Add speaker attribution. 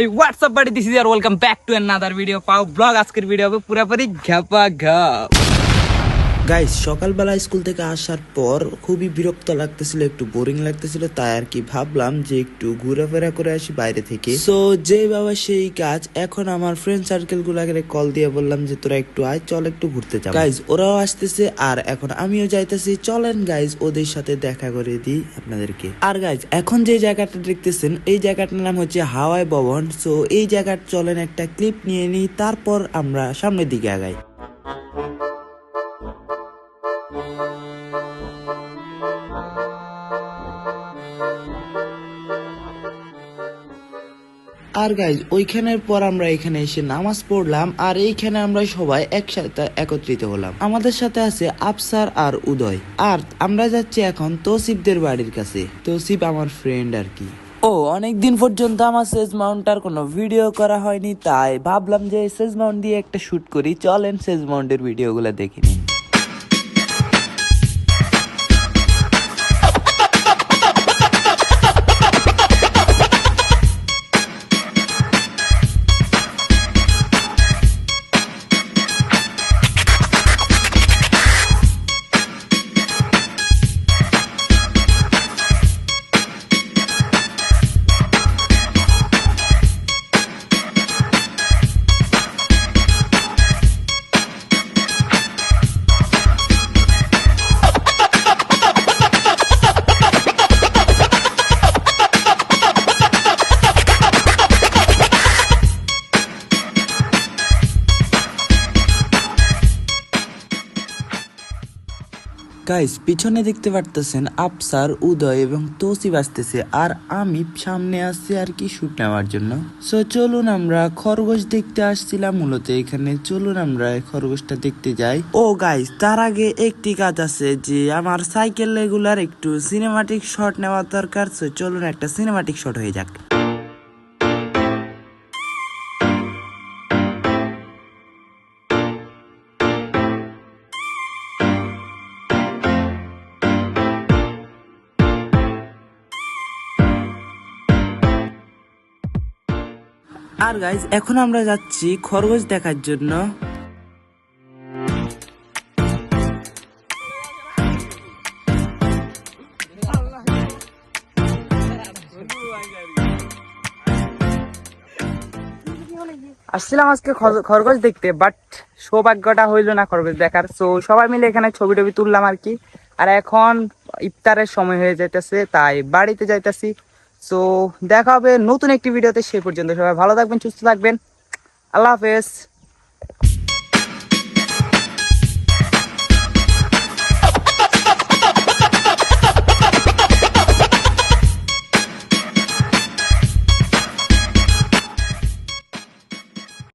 Speaker 1: এই হোয়াটসঅ্যাপ বাড়ি this R welcome back to another video পাও ব্লগ আজকের ভিডিও হবে পুরোপুরি ঘাপা ঘাপ।
Speaker 2: গাইস সকালবেলা স্কুল থেকে আসার পর খুবই বিরক্ত লাগতেছিল, একটু বোরিং লাগতেছিল, তাই আর কি ভাবলাম যে একটু ঘোরাফেরা করে আসি বাইরে থেকে। সো যে বাবা সেই কাজ, এখন আমার ফ্রেন্ড সার্কেল গুলাকে কল দিয়ে বললাম যে, তোরা একটু আয়, চল একটু ঘুরতে যা গাইজ ওরাও আসতেছে, আর এখন আমিও যাইতেছি। চলেন গাইজ ওদের সাথে দেখা করে দিই আপনাদেরকে। আর গাইজ এখন যে জায়গাটা দেখতেছেন, এই জায়গাটার নাম হচ্ছে হাওয়াই ভবন। সো এই জায়গার চলেন একটা ক্লিপ নিয়ে নিই, তারপর আমরা সামনের দিকে আগাই। আর গাইজ ওইখানের পর আমরা এখানে এসে নামাজ পড়লাম, আর এইখানে আমরা সবাই একসাথে একত্রিত হলাম। আমাদের সাথে আছে আফসার আর উদয়। আর আমরা যাচ্ছি এখন তৌসিফদের বাড়ির কাছে। তৌসিফ আমার ফ্রেন্ড আর কি। ও অনেক দিন পর্যন্ত আমার সেজ মাউন্টার কোনো ভিডিও করা হয়নি, তাই ভাবলাম যে সেজ মাউন্ট দিয়ে একটা শুট করি। চলেন সেজ মাউন্টের ভিডিওগুলো দেখে নিন গাইস পিছনে দেখতে পারতেছেন আফসার উদয় এবং তৌসিফ আসতেছে, আর আমি সামনে আসছি আর কি শুট নেওয়ার জন্য। সো চলুন আমরা খরগোশ দেখতে আসছিলাম, মূলত এখানে চলুন আমরা খরগোশটা দেখতে যাই। ও গাইস তার আগে একটি কাজ আছে যে আমার সাইকেল রেগুলার একটু সিনেমাটিক শট নেওয়ার দরকার সো চলুন একটা সিনেমাটিক শট হয়ে যাক। আর গাইজ এখন আমরা যাচ্ছি খরগোশ দেখার জন্য।
Speaker 1: আসছিলাম আজকে খরগোশ দেখতে বাট সৌভাগ্যটা হইল না খরগোশ দেখার। তো সবাই মিলে এখানে ছবি টবি তুললাম আর কি। আর এখন ইফতারের সময় হয়ে যাইতেছে, তাই বাড়িতে যাইতেছি। তো দেখা হবে নতুন একটি ভিডিওতে সেই পর্যন্ত সবাই ভালো থাকবেন, সুস্থ থাকবেন। আল্লাহ হাফেজ।